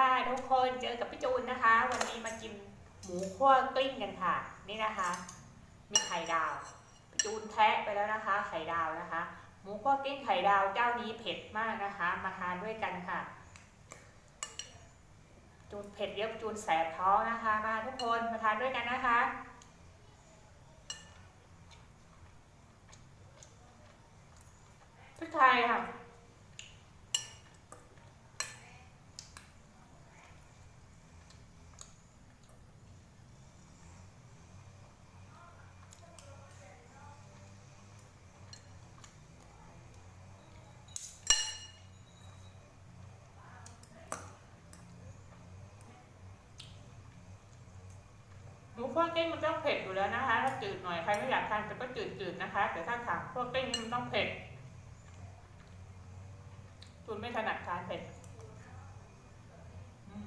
ค่ะทุกคนเจอกับพี่จูนนะคะ วันนี้มากินหมูคั่วกลิ้งกันค่ะ นี่นะคะ มีไข่ดาวพี่จูนแทะไปแล้วนะคะ ไข่ดาวนะคะ หมูคั่วกลิ้งไข่ดาวเจ้านี้เผ็ดมากนะคะ มาทานด้วยกันค่ะ จูนเผ็ดเยอะจูนแสบท้องนะคะ มาทุกคนมาทานด้วยกันนะคะพริกไทยค่ะ พวกลิ้งมันต้องเผ็ดอยู่แล้วนะคะ ถ้าจืดหน่อยใครไม่อยากทานก็จืดๆนะคะ แต่ถ้าถามพวกลิ้งนี่มันต้องเผ็ดคุณไม่ถนัดทานเผ็ดอืม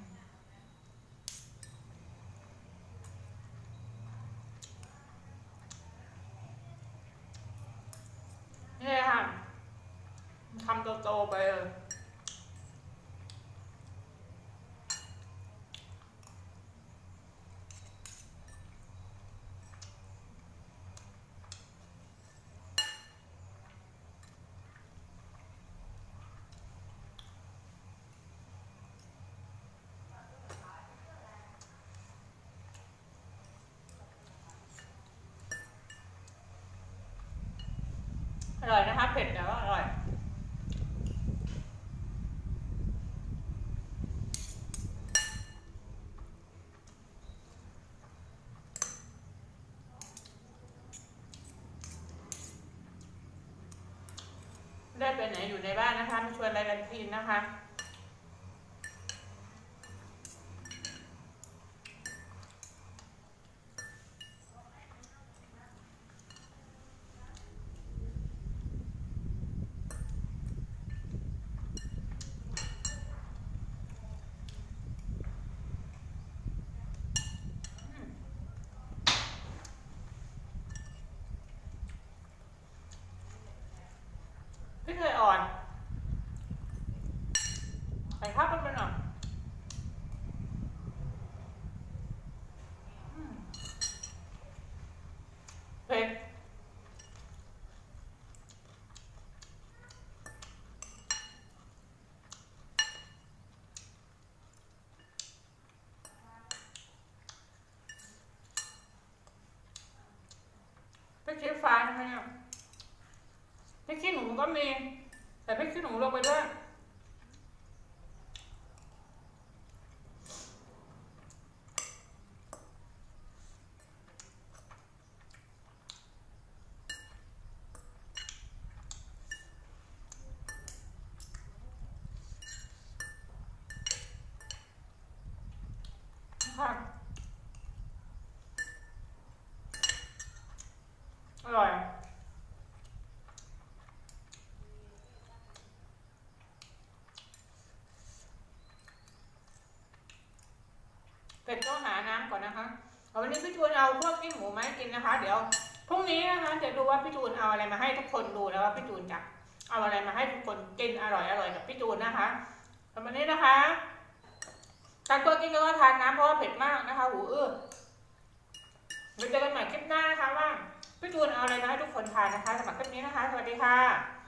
นี่เลยค่ะทำโตๆไปเลย อร่อยนะคะ เผ็ดแต่ว่าอร่อย ได้ไปไหนอยู่ในบ้านนะคะมาชวนอะไรกันกินนะคะ พริกไทยอ่อนใส่ข้าวไปหน่อยอืมเผ็ดพริกชี้ฟ้านะคะเนี่ยพริกขี้หนูก็มี แต่พริกขี้หนูลงไปด้วย ค่ะ อร่อย เป็ดต้องหาน้ำก่อนนะคะเอาวันนี้พี่จูนเอาพวกกิ้งหมูมาให้กินนะคะ เดี๋ยวพรุ่งนี้นะคะจะดูว่าพี่จูนเอาอะไรมาให้ทุกคนดูแล้วว่าพี่จูนจะเอาอะไรมาให้ทุกคนกินอร่อยอร่อยกับพี่จูนนะคะสำหรับวันนี้นะคะทานตัวกินก็ทานน้ำเพราะว่าเผ็ดมากนะคะหูอื้อไว้เจอกันใหม่คลิปหน้านะคะว่าพี่จูนเอาอะไรมาให้ทุกคนทานนะคะสำหรับคลิปนี้นะคะ สวัสดีค่ะ